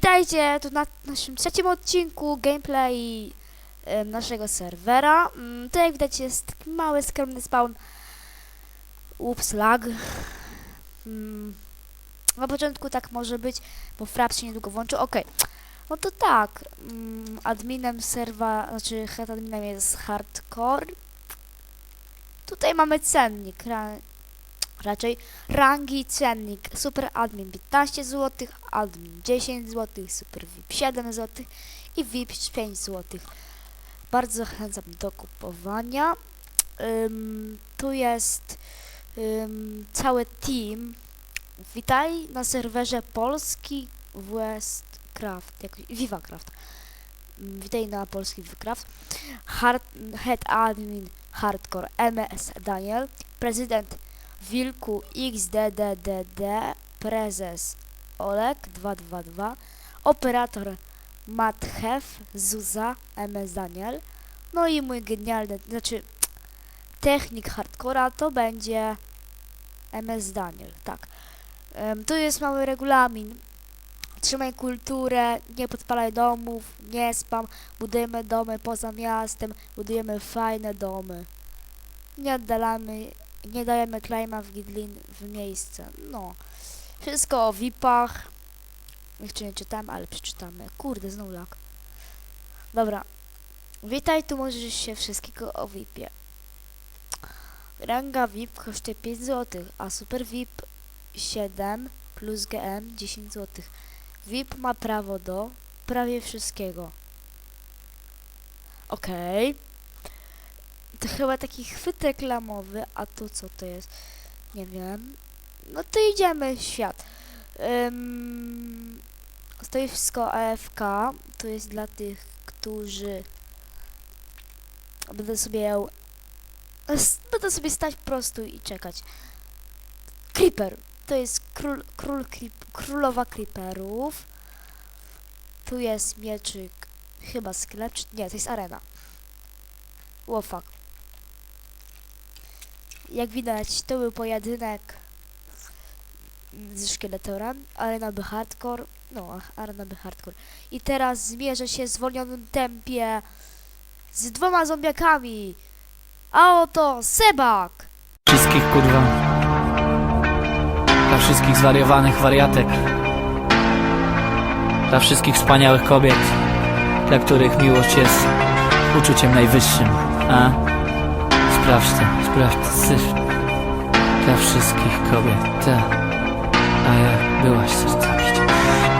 Witajcie tu na naszym trzecim odcinku gameplay em, naszego serwera. Mm, Tu jak widać jest taki mały, skromny spawn. Ups, lag. Mm, Na początku tak może być, bo Frap się niedługo włączy. Okej. No to tak. mm, Adminem serwa, znaczy head adminem jest hardcore. Tutaj mamy cennik. Ra, raczej rangi cennik. Super admin 15 zł, admin 10 zł, super VIP 7 zł i VIP 5 zł. Bardzo zachęcam do kupowania. Ym, tu jest ym, cały team. Witaj na serwerze Polski Westcraft, jakoś VivaCraft. Witaj na polski VivaCraft. Head admin Hardcore MS Daniel, prezydent Wilku XDDDD, prezes Olek 222, operator Mathef Zuza MS Daniel, no i mój genialny, znaczy technik hardcora to będzie MS Daniel, tak. Em, tu jest mały regulamin. Trzymaj kulturę, nie podpalaj domów, nie spam, budujemy domy poza miastem, budujemy fajne domy. Nie oddalamy nie dajemy klejma w Gidlin w miejsce. No. Wszystko o VIP-ach. Jeszcze nie czytamy, ale przeczytamy. Kurde, znowu lag. Dobra. Witaj, tu możesz się wszystkiego o VIP-ie. Ranga VIP kosztuje 5 zł, a Super VIP 7 plus GM 10 zł. VIP ma prawo do prawie wszystkiego. Okej. To chyba taki chwyt reklamowy, a tu co to jest? Nie wiem. No to idziemy w świat. Um, wszystko AFK. To jest dla tych, którzy będą sobie s- będą sobie stać prostu i czekać. Creeper. To jest król, król creep, królowa creeperów. Tu jest mieczyk, chyba sklep, czy nie, to jest arena. Wo fuck. Jak widać, to był pojedynek ze szkieletorem, arena by hardcore, no, arena by hardcore. I teraz zmierzę się w zwolnionym tempie z dwoma zombiakami. A oto Sebak! Wszystkich kurwa Dla wszystkich zwariowanych wariatek Dla wszystkich wspaniałych kobiet Dla których miłość jest uczuciem najwyższym A? Sprawdź to, syf Dla wszystkich kobiet, tak A jak byłaś serca bić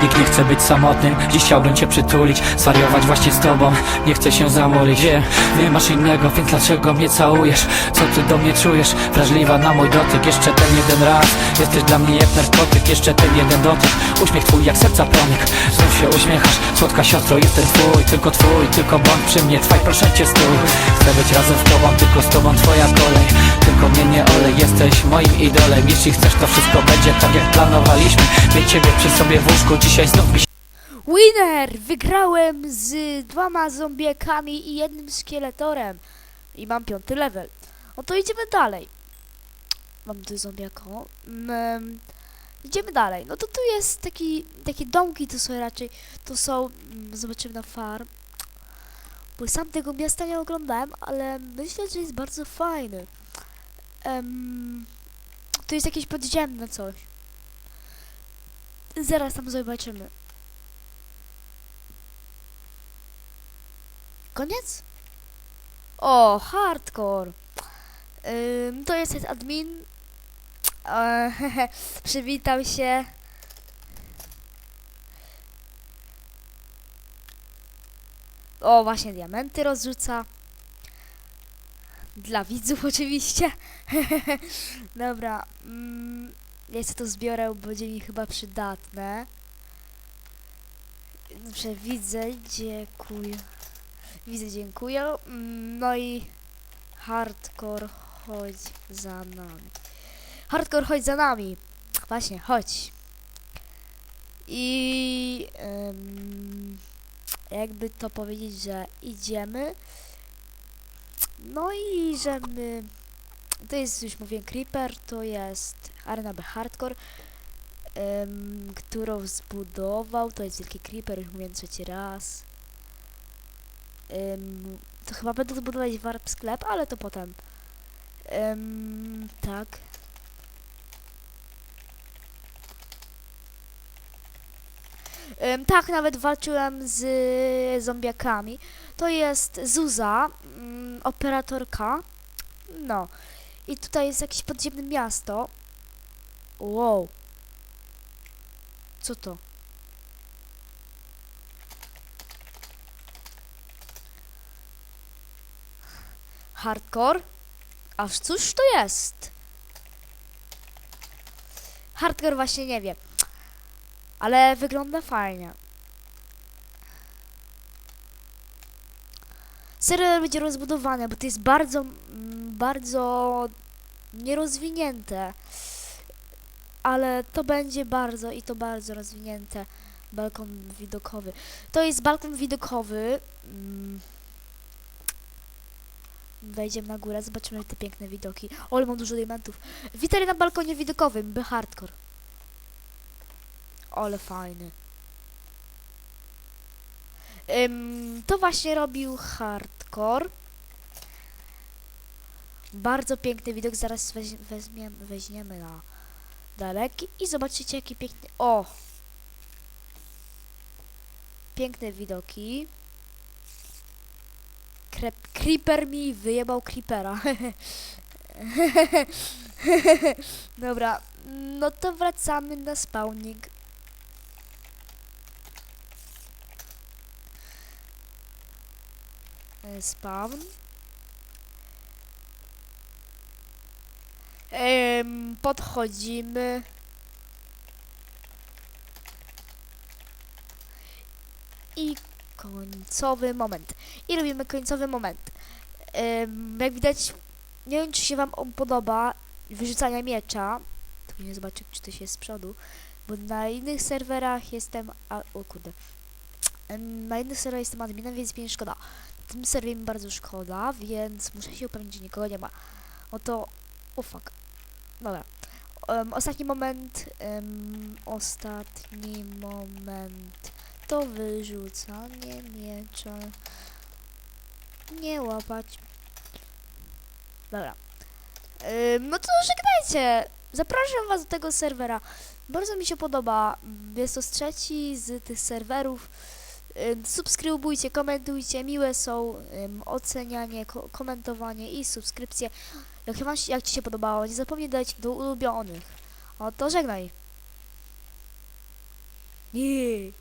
Nikt nie chce być samotnym, dziś chciałbym cię przytulić Zwariować właśnie z tobą, nie chcę się zamolić Wiem, nie masz innego, więc dlaczego mnie całujesz? Co ty do mnie czujesz? Wrażliwa na mój dotyk, jeszcze ten jeden raz. Jesteś dla mnie jak narkotyk, jeszcze ten jeden dotyk Uśmiech twój jak serca promyk, znów się uśmiechasz Słodka siostro, jestem twój, tylko twój Tylko bądź przy mnie, trwaj proszę cię stój. Chcę być razem z tobą, tylko z tobą twoja kolej. Tylko mnie nie olej, jesteś moim idolem. Jeśli chcesz to wszystko będzie tak jak planowaliśmy. Mieć ciebie przy sobie w łóżku, dzisiaj Winner! Wygrałem z dwoma zombiekami i jednym szkieletorem. I mam piąty level. No to idziemy dalej. Mam tu zombiaka. Mm, idziemy dalej. No to tu jest taki, takie domki, to są raczej, to są, mm, zobaczymy na farm. Bo sam tego miasta nie oglądałem, ale myślę, że jest bardzo fajny. Em, to jest jakieś podziemne coś. Zaraz tam zobaczymy. Koniec? O, hardcore. Ym, to jest admin. E, przywitał się. O, właśnie diamenty rozrzuca. Dla widzów oczywiście. Dobra. Mm, ja sobie to zbiorę, bo będzie mi chyba przydatne. Dobrze, widzę, dziękuję. Widzę, dziękuję. No i hardcore chodź za nami. Hardcore chodź za nami. Właśnie, chodź. I em, jakby to powiedzieć, że idziemy. No i że my. To jest już mówię Creeper, to jest Arena B Hardcore. em, którą zbudował. To jest wielki creeper, już mówię trzeci raz. Em, to chyba będę zbudować warp sklep, ale to potem. Em, tak. Em, tak, nawet walczyłem z zombiakami. To jest Zuza, mm, operatorka. No. I tutaj jest jakieś podziemne miasto. Wow. Co to? Hardcore? Aż cóż to jest? Hardcore właśnie nie wiem. Ale wygląda fajnie. Serwer będzie rozbudowany, bo to jest bardzo, mm, bardzo nierozwinięte. Ale to będzie bardzo i to bardzo rozwinięte. Balkon widokowy. To jest balkon widokowy. Mm. Wejdziemy na górę, zobaczymy te piękne widoki. O, mam dużo diamentów. Witaj na balkonie widokowym, by hardcore. Ale fajny. Ym, to właśnie robił hardcore. Bardzo piękny widok, zaraz weź, weźmie, weźmiemy na daleki i zobaczycie jaki piękny... O! Piękne widoki. Krep, creeper mi wyjebał creepera. Dobra, no to wracamy na spawning. E, Spawn. Em, podchodzimy. I końcowy moment. I robimy końcowy moment. Em, jak widać, nie wiem czy się wam podoba, wyrzucania miecza. Tu nie zobaczę, czy to się z przodu. Bo na innych serwerach jestem... A, o kurde. Na innych serwerach jestem adminem, więc mi nie szkoda. Na tym serwerze bardzo szkoda, więc muszę się upewnić, że nikogo nie ma. Oto... O fuck. Dobra. Em, ostatni moment... em, ostatni moment... To wyrzucanie miecza. Nie łapać. Dobra. Ym, no to żegnajcie. Zapraszam was do tego serwera. Bardzo mi się podoba. Jest to z trzeci z tych serwerów. Ym, subskrybujcie, komentujcie. Miłe są ocenianie, ko komentowanie i subskrypcje. Jak, wam, jak ci się podobało, nie zapomnij dać do ulubionych. O to żegnaj. Nie.